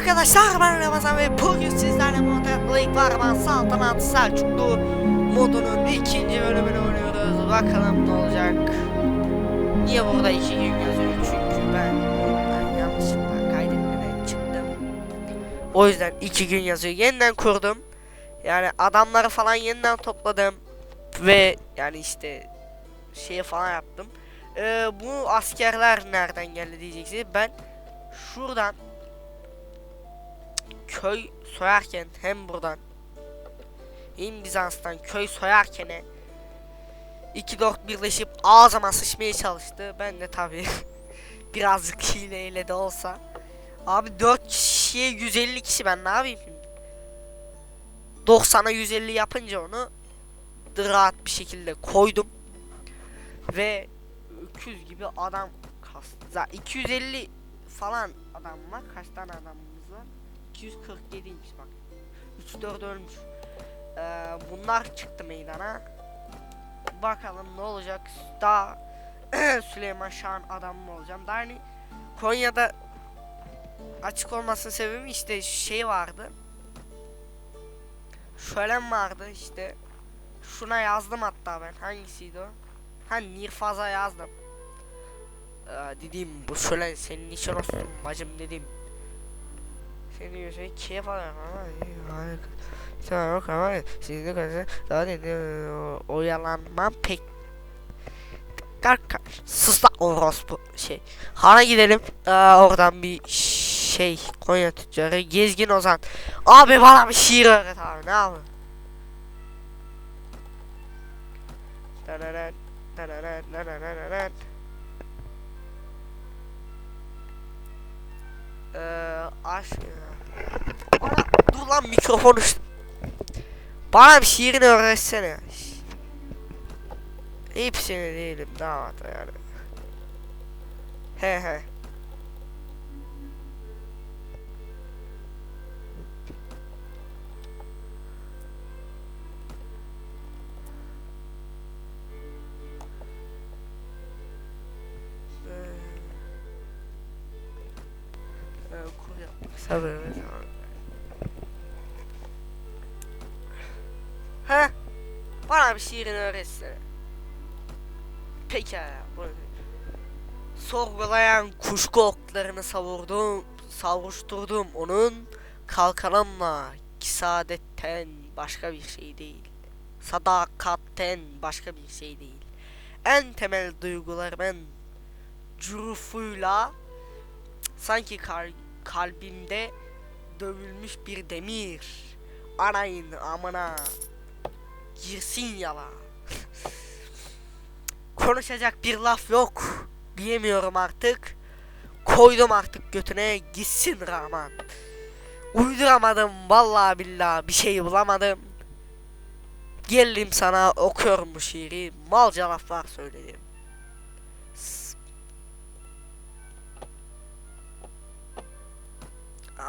arkadaşlar ben Ramazan ve bugün sizlerle Modern League Varman Saltanat Selçuklu modunun ikinci bölümünü oynuyoruz. Bakalım ne olacak. Niye burada iki gün yazıyor? Çünkü ben ben yanlışlıkla kaydetmeden çıktım. O yüzden iki gün yazıyor. Yeniden kurdum. Yani adamları falan yeniden topladım. Ve yani işte şeyi falan yaptım. Ee, bu askerler nereden geldi diyeceksiniz. Ben şuradan köy soyarken hem buradan hem Bizans'tan köy soyarken 2-4 birleşip ağzıma sıçmaya çalıştı. Ben de tabi birazcık hileyle de olsa. Abi 4 kişiye 150 kişi ben ne yapayım şimdi? 90'a 150 yapınca onu rahat bir şekilde koydum. Ve öküz gibi adam kastı. Zaten 250 falan adam var. Kaç tane adamımız var? 247'ymiş bak. 3-4 ölmüş. Ee, bunlar çıktı meydana. Bakalım ne olacak. Daha Süleyman Şahan adam mı olacağım? Daha hani Konya'da açık olmasının sebebi işte şey vardı. Şölen vardı işte. Şuna yazdım hatta ben. Hangisiydi o? Ha Nirfaz'a yazdım. Ee, dedim bu şölen senin için olsun bacım dedim. Seni yüzüne ama Sana yok ama sizin kadar daha dedi oyalanmam pek Kalk sus lan şey. Hana gidelim. Oradan bir şey Konya tüccarı. Gezgin Ozan. Abi bana bir şiir öğret abi ne yapayım? Dananan, dananan, dananan. Eee aşk Bana dur lan mikrofonu Bana bir şiirini öğretsene. Hepsini değilim damat yani. He he Sabır Ha? Bana bir şiirini öğretsene. Pekala. Bu Sorgulayan kuşku oklarını savurdum, savuşturdum onun kalkanımla kisadetten başka bir şey değil. Sadakatten başka bir şey değil. En temel duygularımın curufuyla sanki kal kalbimde dövülmüş bir demir. Arayın amına. Girsin yala. Konuşacak bir laf yok. Diyemiyorum artık. Koydum artık götüne gitsin Rahman. Uyduramadım vallahi billahi bir şey bulamadım. Geldim sana okuyorum bu şiiri. Malca laflar söyledim.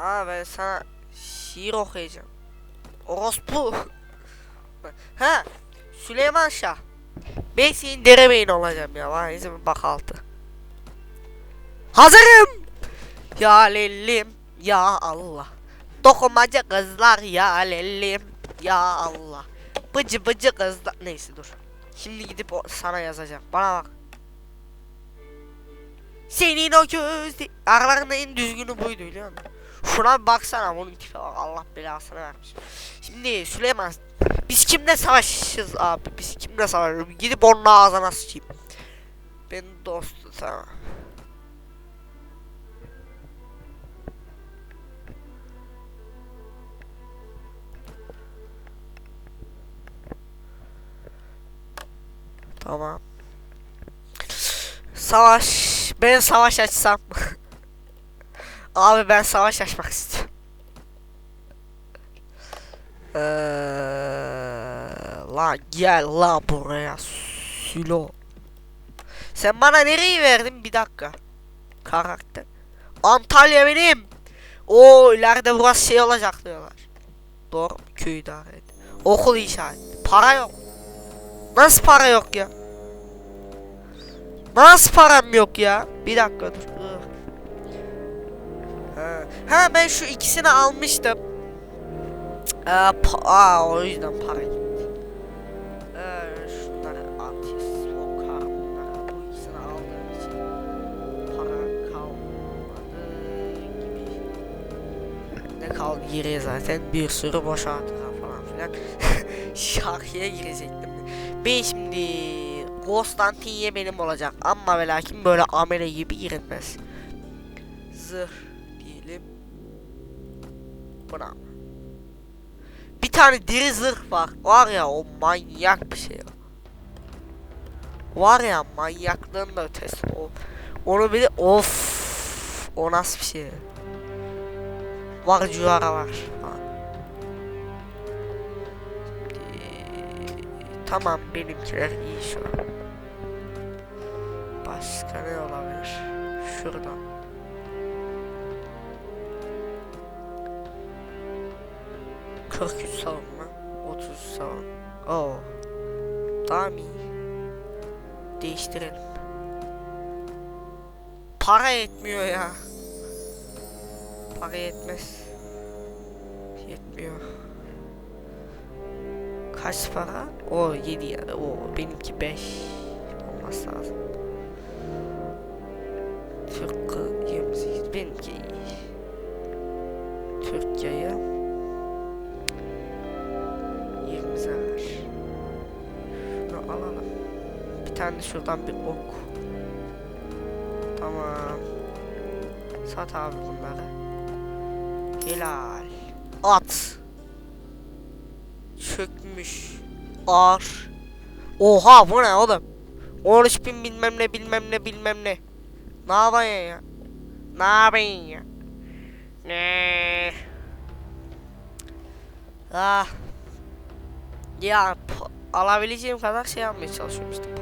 Aa ben sana şiir okuyacağım. Orospu. ha Süleyman Şah. Ben senin derebeyin olacağım ya. Vay izin bak altı. Hazırım. Ya lellim. Ya Allah. Dokunmacı kızlar ya lellim. Ya Allah. Bıcı bıcı kızlar. Neyse dur. Şimdi gidip o sana yazacağım. Bana bak. Senin o göz aralarında en düzgünü buydu biliyor musun? Şuna bir baksana bunun tipi bak Allah belasını vermiş. Şimdi Süleyman biz kimle savaşız abi biz kimle savaşıyoruz gidip onun ağzına sıçayım. Ben dostu sana. Tamam. Savaş. Ben savaş açsam. Abi ben savaş açmak istiyorum. Ee, la gel la buraya Sülo. Sen bana nereyi verdin bir dakika. Karakter. Antalya benim. O ileride burası şey olacak diyorlar. Doğru köy idare et. Okul işaret. Para yok. Nasıl para yok ya? Nasıl param yok ya? Bir dakika dur. Ha. ben şu ikisini almıştım. Pa- Aa, o yüzden para gitti. Ee, şunları at sokar bunları. Bu ikisini aldığım için para kalmadı gibi. Ne kaldı geriye zaten bir sürü boş hatıra falan filan. Şarkıya girecektim. Ben şimdi Konstantinye benim olacak ama ve lakin böyle amele gibi girilmez. Zırh tane deri zırh var. Var ya o manyak bir şey. Var ya manyaklığın da ötesi o. Onu bile of. O nasıl bir şey? Var civara var. Şimdi, tamam benimkiler iyi şu an. Başka ne olabilir? Şuradan. Kırk üç savunma, otuz savun. Oo. Daha mı iyi? Değiştirelim. Para yetmiyor ya. Para yetmez. Yetmiyor. Kaç para? O 7 ya. O benimki 5 olması lazım. Şuradan bir ok. Tamam. Sat abi bunları. Helal. At. Çökmüş. Ağır. Oha bu ne oğlum? 13 bin bilmem ne bilmem ne bilmem ne. Ne yapıyorsun ya? Ne yapıyorsun ya? Ne? Ah. Ya alabileceğim kadar şey yapmaya çalışıyorum işte.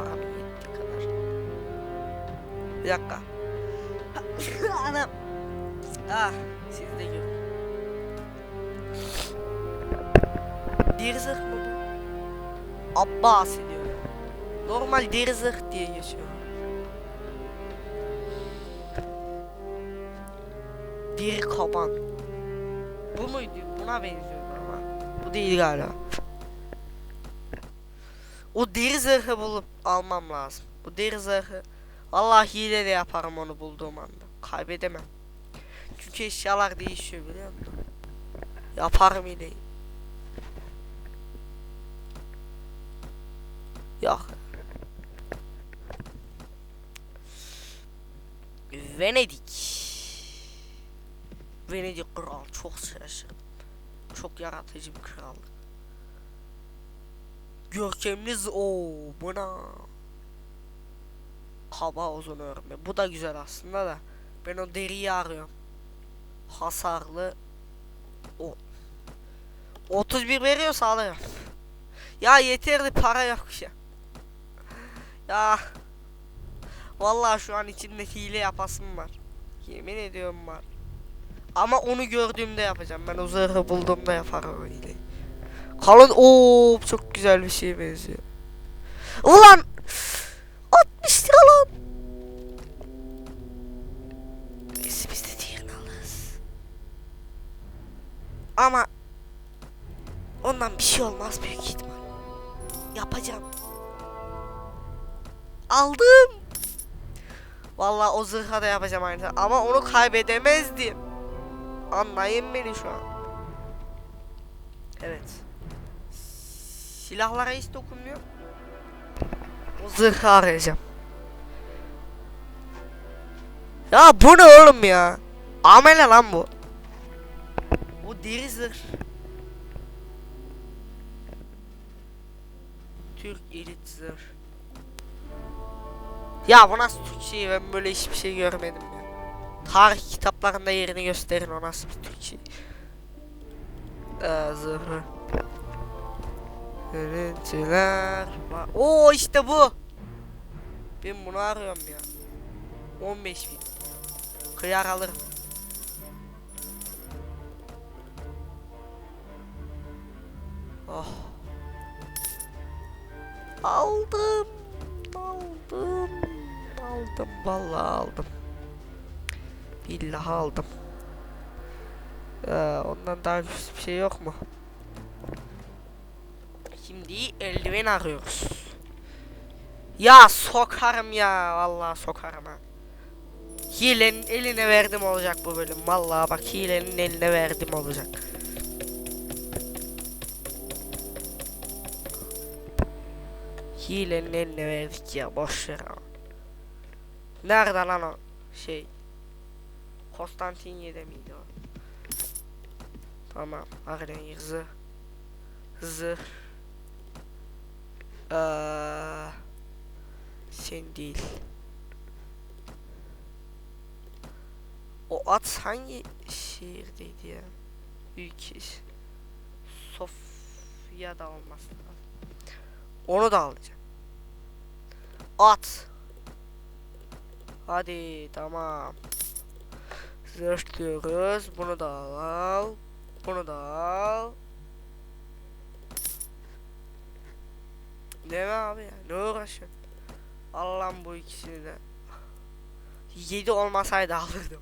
Bir dakika. Anam. Ah, siz de görün. Deri zırh mı bu? Abbas diyor. Normal deri zırh diye geçiyor. Deri kaban. Bu muydu? Buna benziyor ama. Bu değil galiba. O deri zırhı bulup almam lazım. Bu deri zırhı. Vallahi hile de yaparım onu bulduğum anda. Kaybedemem. Çünkü eşyalar değişiyor biliyor musun? Yaparım hileyi. Yok. Venedik. Venedik kral çok şaşırdım. Çok yaratıcı bir krallık. Görkemli o buna. Hava uzun örme. Bu da güzel aslında da. Ben o deriyi arıyorum. Hasarlı. O. 31 veriyorsa alıyorum. Ya yeterli para yok ya. Ya. Vallahi şu an içinde hile yapasım var. Yemin ediyorum var. Ama onu gördüğümde yapacağım. Ben o zırhı bulduğumda yaparım o hileyi. Kalın ooo çok güzel bir şeye benziyor. Ulan şey olmaz büyük ihtimal. Yapacağım. Aldım. Vallahi o zırha da yapacağım aynı zamanda. Ama onu kaybedemezdim. Anlayın beni şu an. Evet. Silahlara hiç dokunmuyor. O zırhı arayacağım. Ya bu ne oğlum ya? Amele lan bu. Bu deri zırh. Türk elit zırh. Ya bu nasıl Türkçe ben böyle hiçbir şey görmedim ya. Tarih kitaplarında yerini gösterin o nasıl bir Türkçe. Ee, zırhı. Görüntüler var. Oo işte bu. Ben bunu arıyorum ya. 15 bin. Kıyar alırım. Oh. Aldım. Aldım. Aldım vallahi aldım. Billahi aldım. Ee, ondan daha güçlü bir şey yok mu? Şimdi eldiven arıyoruz. Ya sokarım ya vallahi sokarım ha. Hilenin eline verdim olacak bu bölüm. Vallahi bak hilenin eline verdim olacak. Hilenin eline verdik ya boş ver ama. Nerede lan o şey? Konstantinye'de miydi o? Tamam. Arden hızı. Hızı. Eee sen değil. O at hangi şehirdeydi ya? Ülke. Sofya'da olması lazım. Onu da alacağım. At. Hadi tamam. Zırhlıyoruz. Bunu da al. Bunu da al. Ne abi ya? Ne uğraşıyorsun? Allah'ım bu ikisini de. 7 olmasaydı alırdım.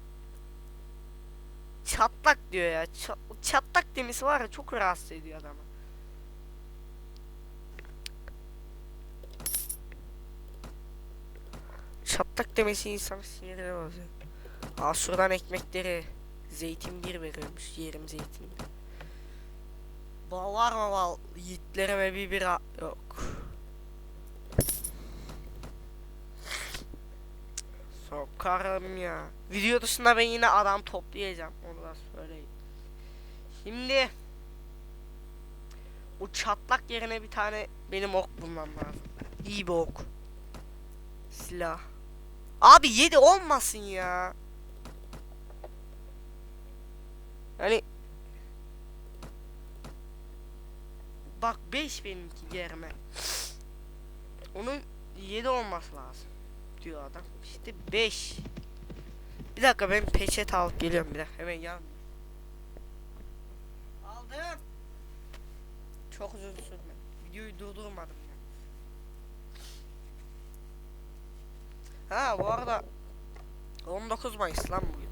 Çatlak diyor ya. Ça- çatlak demesi var ya çok rahatsız ediyor adamı. Çatlak demesi insan sinirine bozuyor. Al şuradan ekmekleri. Zeytin bir veriyormuş. Yerim zeytin. Bal var mı bal? Yiğitlerime bir bira yok. Sokarım ya. Video dışında ben yine adam toplayacağım. Onu da söyleyeyim. Şimdi o çatlak yerine bir tane benim ok bulmam lazım. İyi bir ok. Silah. Abi 7 olmasın ya. Hani Bak 5 benimki yerime. Onun 7 olması lazım diyor adam. İşte 5. Bir dakika ben peçet alıp geliyorum bir dakika hemen yan. Aldım. Çok uzun sürme. Videoyu durdurmadım ya. Ha bu arada 19 Mayıs lan bugün.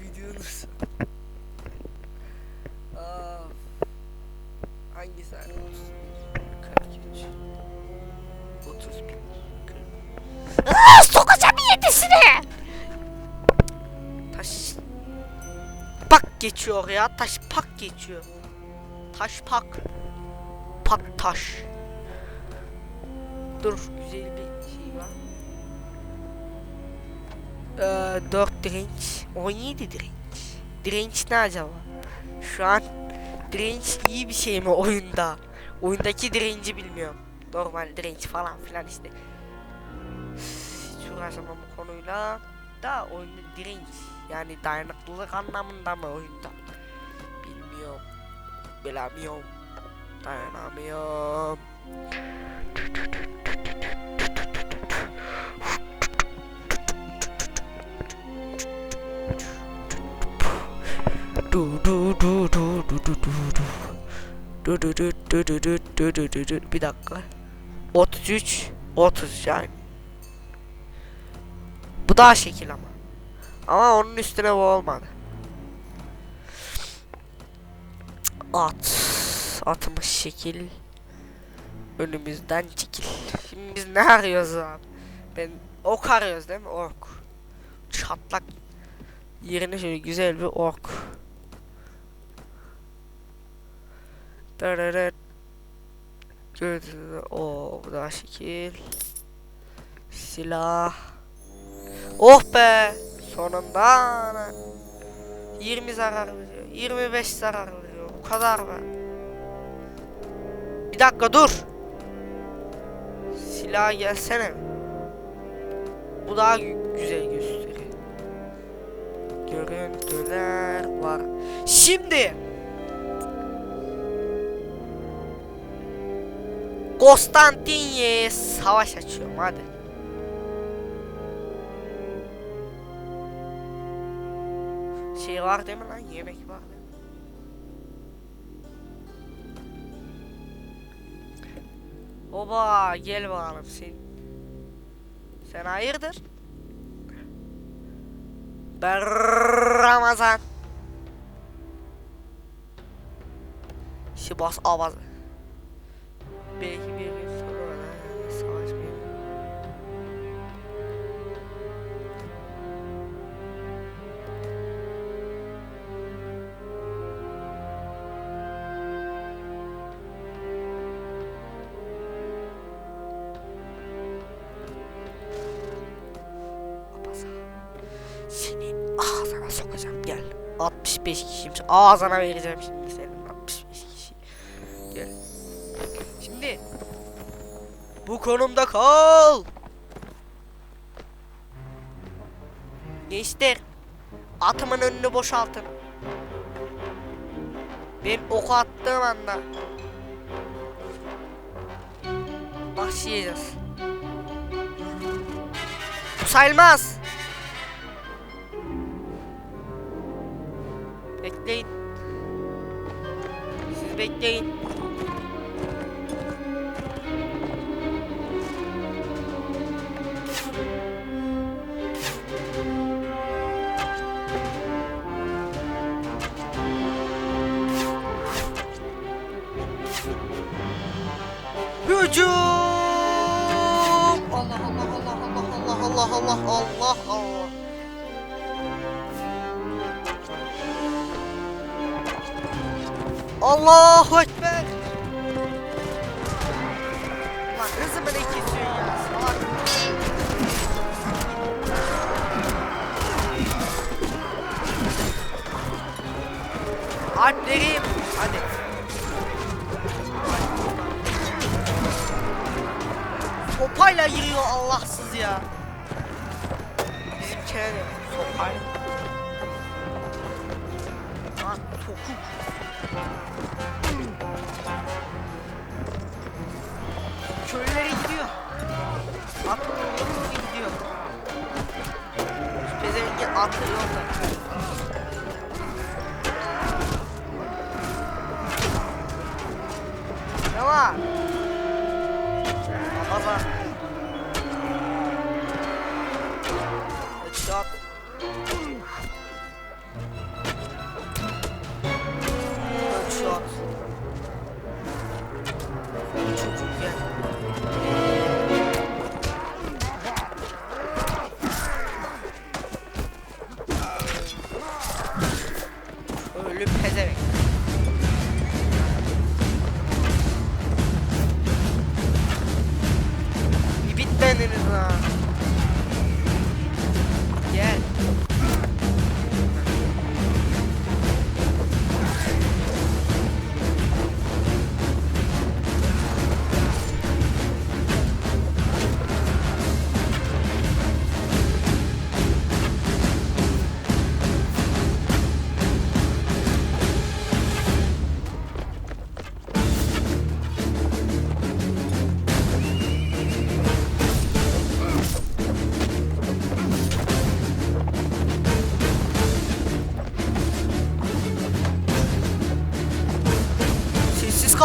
Videonuz. Aa, hangi saat? 43 31 Aa, sokacağım yedisini. Taş pak geçiyor ya taş pak geçiyor. Taş pak. Pak taş. Dur güzel bir şey var. Ee, 4 direnç 17 direnç. Direnç ne acaba? Şu an direnç iyi bir şey mi oyunda? Oyundaki direnci bilmiyorum. Normal direnç falan filan işte. Hiç uğraşamam bu konuyla. Da oyunda direnç yani dayanıklılık anlamında mı oyunda? Bilmiyorum. Bilemiyorum. Dayanamıyorum. Bir dakika. 33 30 yani. Bu daha şekil ama. Ama onun üstüne bu olmadı. At. Atımız şekil. Önümüzden çekil. Şimdi biz ne arıyoruz abi? Ben ok arıyoruz değil mi? Ok. Çatlak. Yerine şöyle güzel bir ok. Gördüğünüz o bu daha şekil. Silah. Oh be! Sonunda ana. 20 zarar veriyor. 25 zarar veriyor. Bu kadar be. Bir dakika dur. Silah gelsene. Bu daha gü- güzel gösteriyor. Görüntüler var. Şimdi. Konstantinye'ye savaş açıyorum hadi. Şey var değil mi lan? Yemek var. Oba gel bakalım sen. Sen hayırdır? Ben Ramazan. Şibas avazı. Belki bir gün sonra savaş bir Abasa. Senin ağzına sokacağım gel. 65 kişiyim. Ağzına vereceğim şimdi senin konumda kal. Gençler atımın önünü boşaltın. Ben oku attığım anda başlayacağız. Sayılmaz. Hücum! Allah Allah Allah Allah Allah Allah Allah Allah Allah. Allahu Ekber. Köylere gidiyor. Atlı yolda gidiyor. Pezevengi atlı yolda. Ne var? Ramazan.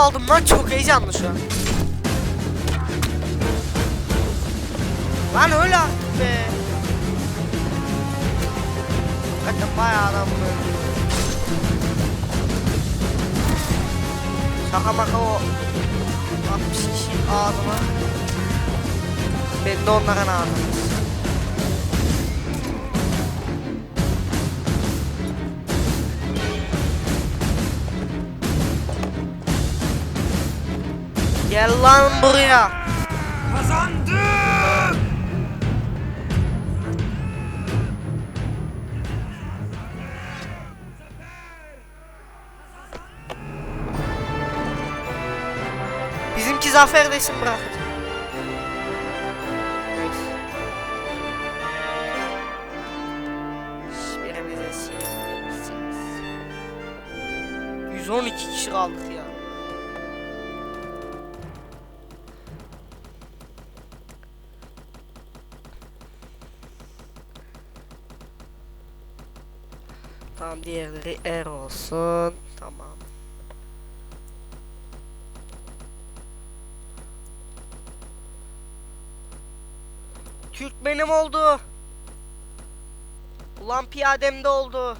Kaldım lan çok heyecanlı şu an. Lan öyle artık be. Hakikaten bayağı adam öldü. Şaka maka o 60 kişi ağzıma. Ben de onların ağzıma. Gel lan buraya. Kazandık! Bizimki zafer desin bırak. Hiçbirimize sinirlenmişsiniz. 112 kişi kaldık ya. Tamam diğerleri er olsun. Tamam. Türk benim oldu. Ulan piyadem de oldu.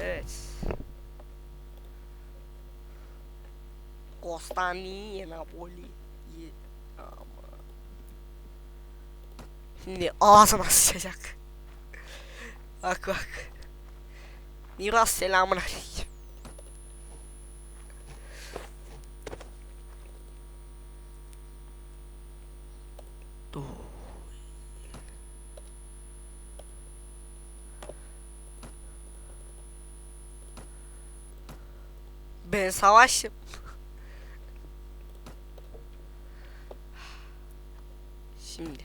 Evet. Postani Napoli. Şimdi ağzıma sıçacak. bak bak. Miras selamun aleyküm. Ben savaşım. Şimdi.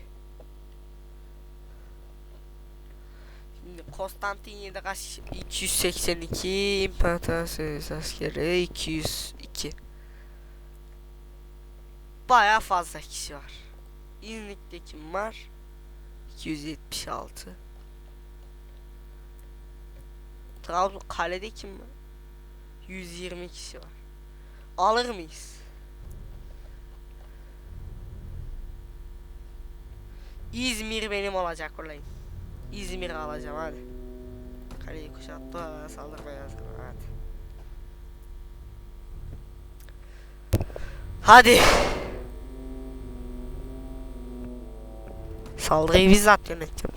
Şimdi Konstantinye'de kaç? 282 İmparatorluğu askeri 202. Baya fazla kişi var. İznik'te kim var? 276. Trabzon kalede kim var? 120 kişi var. Alır mıyız? İzmir benim olacak olayım. İzmir'i alacağım hadi. Kaleyi kuşattı saldırmaya hazır hadi. Hadi. Saldırıyı bizzat yöneteceğim.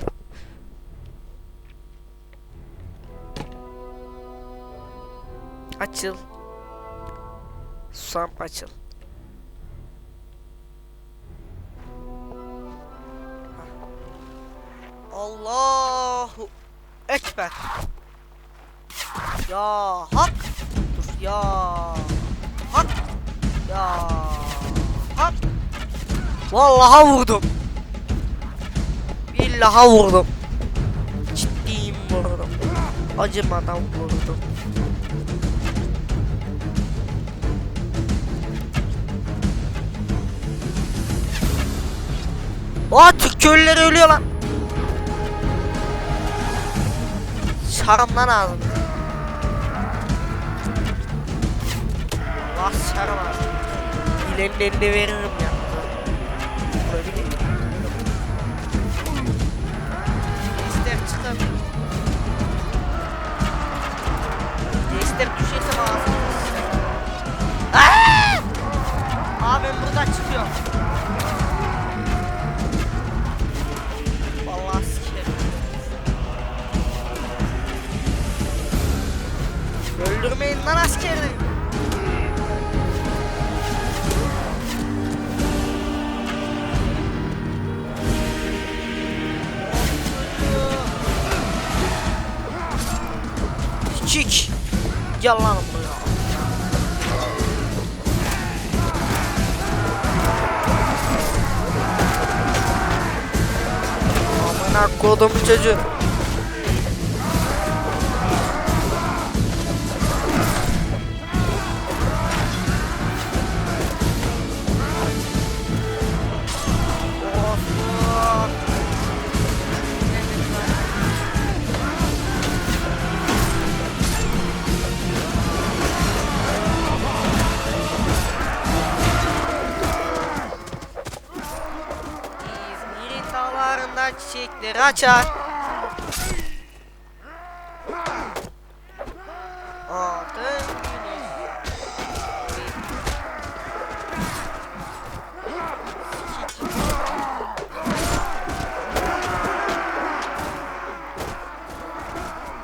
Açıl. Susam açıl. Ekber. Ya hak. Dur ya. Hak. Ya. Hak. Vallahi vurdum. Billahi vurdum. Ciddiyim vurdum. Acımadan vurdum. Aa Türk köylüleri ölüyor lan. Çarım lan ağzını. Allah çarım ağzını. İlenin eline veririm ya. Böyle bir- Gençler çıkın. Gençler düşersem ağzını. Aa! Aa ben buradan çıkıyorum. Öldürmeyin lan askeri. Küçük. Gel lan buraya. Amına kodum çocuğu. Çiçekleri açar. Altın.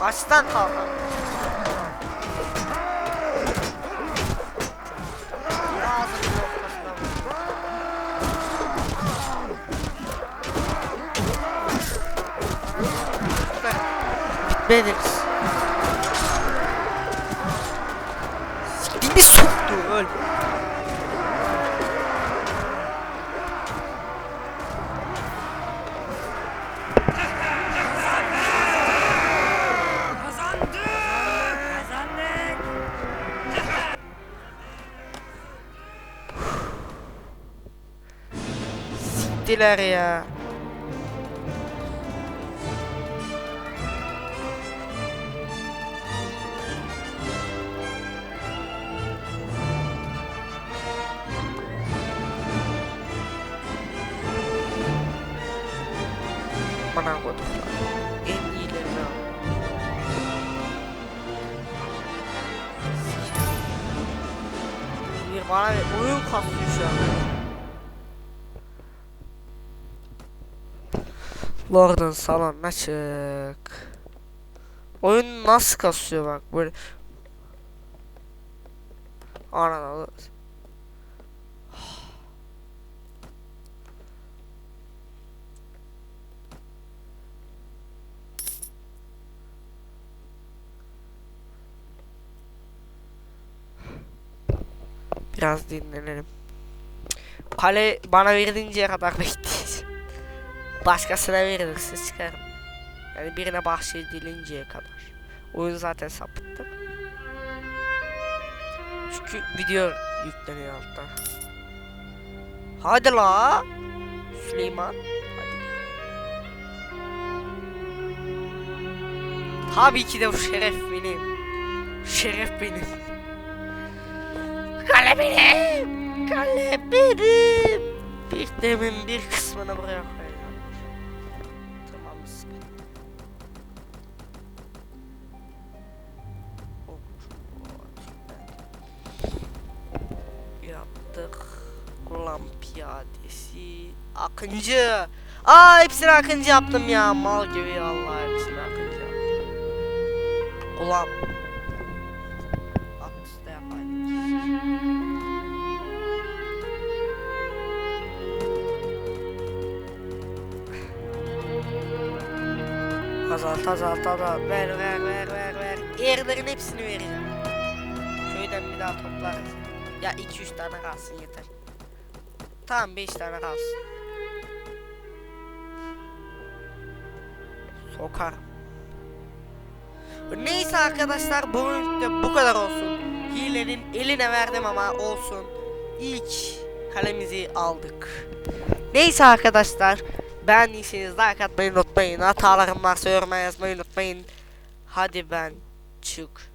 Baştan kalkan. Bitmediniz. Siktiğimi soktu öl. Siktiler ya. Bana kodum. En iyilerini al. bir bana bir oyun kasıyor şu an. Lord'un salon açık. Oyun nasıl kasıyor bak böyle. Anadolu. Biraz dinlenelim. Kale bana verinceye kadar bekleyeceğim. Başkasına verilirse çıkarım. Yani birine bahşedilinceye kadar. Oyun zaten sapıttı. Çünkü video yükleniyor altta. Hadi la. Süleyman. Tabii ki de bu şeref benim. Şeref benim. Kale benim. Kale benim. Bir kısmını buraya koyacağım. Tamam sıkıntı. Yaptık. Olimpiyadesi. Akıncı. Aa hepsini Akıncı yaptım ya. Mal gibi Allah hepsini Akıncı yaptım. Ulan. Azalt azalt azalt ver ver ver ver ver. Yerlerin hepsini vereceğim. Köyden bir daha toplarız. Ya 2-3 tane kalsın yeter. Tamam 5 tane kalsın. Sokar Neyse arkadaşlar bu bölümde bu kadar olsun. Hilenin eline verdim ama olsun. İlk kalemizi aldık. Neyse arkadaşlar Beğendiyseniz like atmayı unutmayın. Hatalarım varsa yoruma yazmayı unutmayın. Hadi ben çıktım.